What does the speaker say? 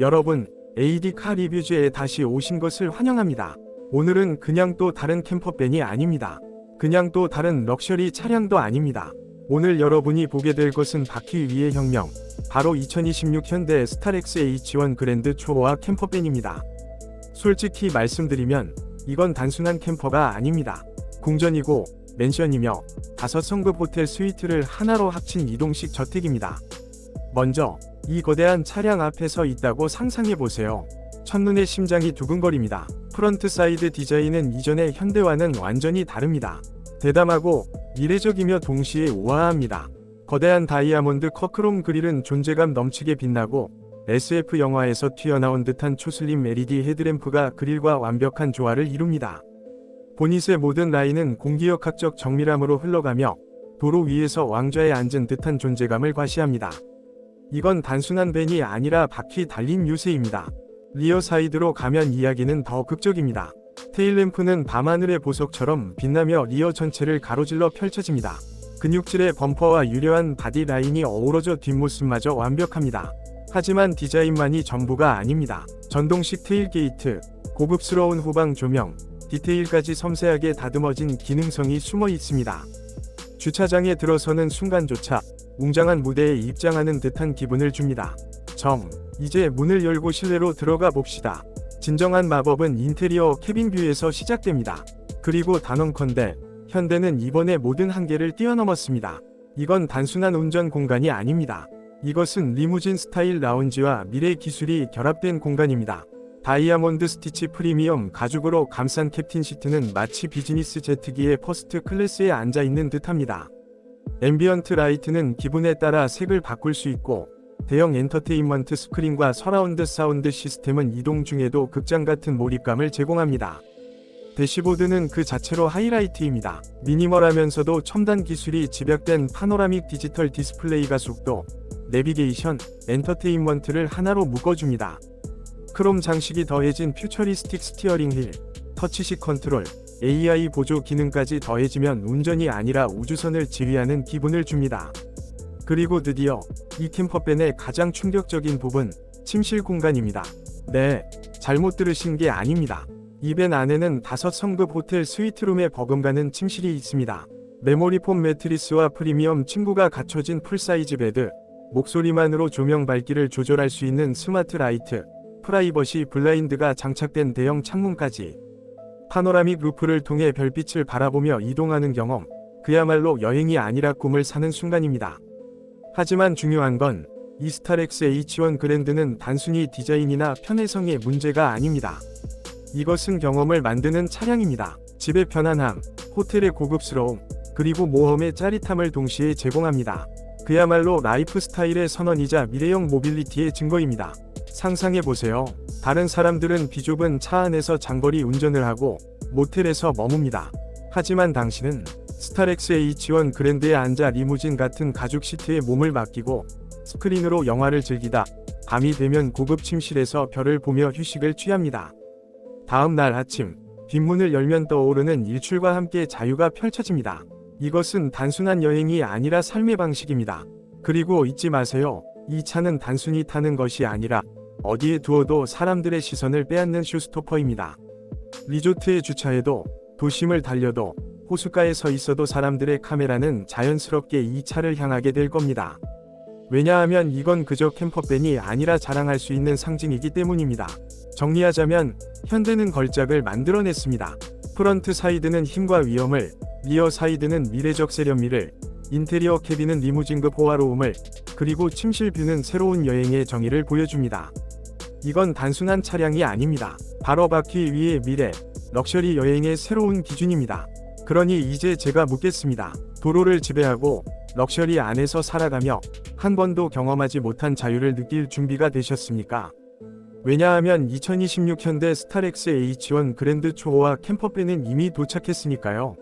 여러분, AD 카 리뷰즈에 다시 오신 것을 환영합니다. 오늘은 그냥 또 다른 캠퍼밴이 아닙니다. 그냥 또 다른 럭셔리 차량도 아닙니다. 오늘 여러분이 보게 될 것은 바퀴 위의 혁명, 바로 2026 현대 스타렉스 H1 그랜드 초호화 캠퍼밴입니다. 솔직히 말씀드리면 이건 단순한 캠퍼가 아닙니다. 궁전이고 맨션이며 다섯 성급 호텔 스위트를 하나로 합친 이동식 저택입니다. 먼저 이 거대한 차량 앞에 서 있다고 상상해 보세요. 첫눈에 심장이 두근거립니다. 프런트 사이드 디자인은 이전의 현대와는 완전히 다릅니다. 대담하고 미래적이며 동시에 우아합니다. 거대한 다이아몬드 커크롬 그릴은 존재감 넘치게 빛나고 SF 영화에서 튀어나온 듯한 초슬림 LED 헤드램프가 그릴과 완벽한 조화를 이룹니다. 보닛의 모든 라인은 공기역학적 정밀함으로 흘러가며 도로 위에서 왕좌에 앉은 듯한 존재감을 과시합니다. 이건 단순한 밴이 아니라 바퀴 달린 유세입니다. 리어 사이드로 가면 이야기는 더 극적입니다. 테일램프는 밤하늘의 보석처럼 빛나며 리어 전체를 가로질러 펼쳐집니다. 근육질의 범퍼와 유려한 바디 라인이 어우러져 뒷모습마저 완벽합니다. 하지만 디자인만이 전부가 아닙니다. 전동식 테일 게이트, 고급스러운 후방 조명, 디테일까지 섬세하게 다듬어진 기능성이 숨어 있습니다. 주차장에 들어서는 순간조차 웅장한 무대에 입장하는 듯한 기분을 줍니다. 정, 이제 문을 열고 실내로 들어가 봅시다. 진정한 마법은 인테리어 캐빈 뷰에서 시작됩니다. 그리고 단언컨대 현대는 이번에 모든 한계를 뛰어넘었습니다. 이건 단순한 운전 공간이 아닙니다. 이것은 리무진 스타일 라운지와 미래 기술이 결합된 공간입니다. 다이아몬드 스티치 프리미엄 가죽으로 감싼 캡틴 시트는 마치 비즈니스 제트기의 퍼스트 클래스에 앉아 있는 듯합니다. 앰비언트 라이트는 기분에 따라 색을 바꿀 수 있고 대형 엔터테인먼트 스크린과 서라운드 사운드 시스템은 이동 중에도 극장 같은 몰입감을 제공합니다. 대시보드는 그 자체로 하이라이트입니다. 미니멀하면서도 첨단 기술이 집약된 파노라믹 디지털 디스플레이가 속도, 내비게이션, 엔터테인먼트를 하나로 묶어줍니다. 크롬 장식이 더해진 퓨처리스틱 스티어링 휠, 터치식 컨트롤, AI 보조 기능까지 더해지면 운전이 아니라 우주선을 지휘하는 기분을 줍니다. 그리고 드디어 이 캠퍼밴의 가장 충격적인 부분, 침실 공간입니다. 네, 잘못 들으신 게 아닙니다. 이 밴 안에는 다섯 성급 호텔 스위트룸에 버금가는 침실이 있습니다. 메모리폼 매트리스와 프리미엄 침구가 갖춰진 풀사이즈 베드, 목소리만으로 조명 밝기를 조절할 수 있는 스마트 라이트, 프라이버시 블라인드가 장착된 대형 창문까지 파노라믹 루프를 통해 별빛을 바라보며 이동하는 경험, 그야말로 여행이 아니라 꿈을 사는 순간입니다. 하지만 중요한 건 이 스타렉스 H1 그랜드는 단순히 디자인이나 편의성의 문제가 아닙니다. 이것은 경험을 만드는 차량입니다. 집의 편안함, 호텔의 고급스러움, 그리고 모험의 짜릿함을 동시에 제공합니다. 그야말로 라이프 스타일의 선언이자 미래형 모빌리티의 증거입니다. 상상해보세요. 다른 사람들은 비좁은 차 안에서 장거리 운전을 하고 모텔에서 머뭅니다. 하지만 당신은 스타렉스 H1 그랜드에 앉아 리무진 같은 가죽 시트에 몸을 맡기고 스크린으로 영화를 즐기다 밤이 되면 고급 침실에서 별을 보며 휴식을 취합니다. 다음 날 아침 뒷문을 열면 떠오르는 일출과 함께 자유가 펼쳐집니다. 이것은 단순한 여행이 아니라 삶의 방식입니다. 그리고 잊지 마세요. 이 차는 단순히 타는 것이 아니라 어디에 두어도 사람들의 시선을 빼앗는 쇼스토퍼입니다. 리조트에 주차해도 도심을 달려도 호숫가에 서 있어도 사람들의 카메라는 자연스럽게 이 차를 향하게 될 겁니다. 왜냐하면 이건 그저 캠퍼밴이 아니라 자랑할 수 있는 상징이기 때문입니다. 정리하자면 현대는 걸작을 만들어냈습니다. 프런트 사이드는 힘과 위험을, 리어 사이드는 미래적 세련미를, 인테리어 캐빈은 리무진급 호화로움을, 그리고 침실 뷰는 새로운 여행의 정의를 보여줍니다. 이건 단순한 차량이 아닙니다. 바로 바퀴 위의 미래, 럭셔리 여행의 새로운 기준입니다. 그러니 이제 제가 묻겠습니다. 도로를 지배하고 럭셔리 안에서 살아가며 한 번도 경험하지 못한 자유를 느낄 준비가 되셨습니까? 왜냐하면 2026 현대 스타렉스 H1 그랜드 초호와 캠퍼밴은 이미 도착했으니까요.